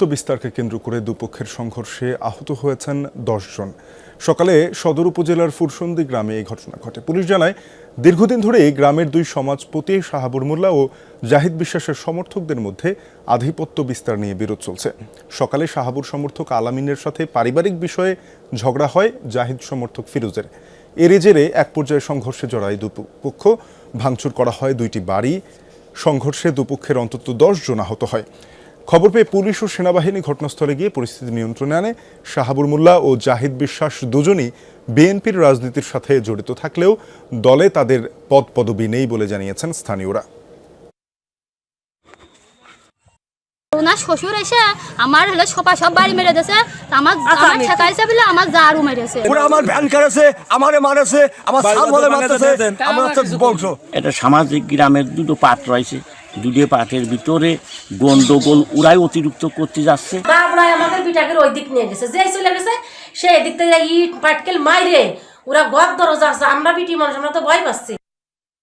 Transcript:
আধিপত্য বিস্তারকে কেন্দ্র করে দুপক্ষের সংঘর্ষে আহত হয়েছেন জন। সকালে সদর উপজেলার ফুরসন্দি গ্রামে এই ঘটনা ঘটে। পুলিশ জানায়, দীর্ঘদিন ধরেই গ্রামের দুই সমাজপতি শাহাবুর মোল্লা ও জাহিদ বিশ্বাসের সমর্থকদের মধ্যে আধিপত্য বিস্তার নিয়ে বিরোধ চলছে। সকালে শাহাবুর সমর্থক আলামিনের সাথে পারিবারিক বিষয়ে ঝগড়া হয় জাহিদ সমর্থক ফিরোজের। এর জেরে এক পর্যায়ে সংঘর্ষে জড়ায় দুপক্ষ। ভাঙচুর করা হয় দুইটি বাড়ি। সংঘর্ষে দুপক্ষের অন্তত দশ জন আহত হয়। খবর পেয়ে পুলিশ ও সেনাবাহিনী ঘটনাস্থলে গিয়ে পরিস্থিতি নিয়ন্ত্রণে আনে। শাহাবুর মোল্লা ও জাহিদ বিশ্বাস দুজনই বিএনপির রাজনীতির সাথে জড়িত থাকলেও দলে তাদের পদ পদবি নেই বলে জানিয়েছেন স্থানীয়রা। ওনার শ্বশুর এসে আমার হলো সোপা সব বাড়ি মেরে দিয়েছে। আমার আমার ঠেকাইছে বলে আমার জারু মেরেছে। ওরা আমার ভ্যান কেড়েছে আমারে মারেছে আমার সাল বলে মারতেছে আমার হচ্ছে বংশ। এটা সামাজিক গ্রামের দুটো পাট রয়েছে দুটো পাটের ভিতরে গন্ডগোল ওরাই অতিরিক্ত করতে যাচ্ছে। আমাদের পিঠাকে ওই দিক নিয়ে গেছে। যেই চলে গেছে, সেই দিক থেকে ইট, পাটকেল মাইরে ওরা গদ দরজা আছে। আমরা পিটি মানুষ, আমরা তো ভয় পাচ্ছি।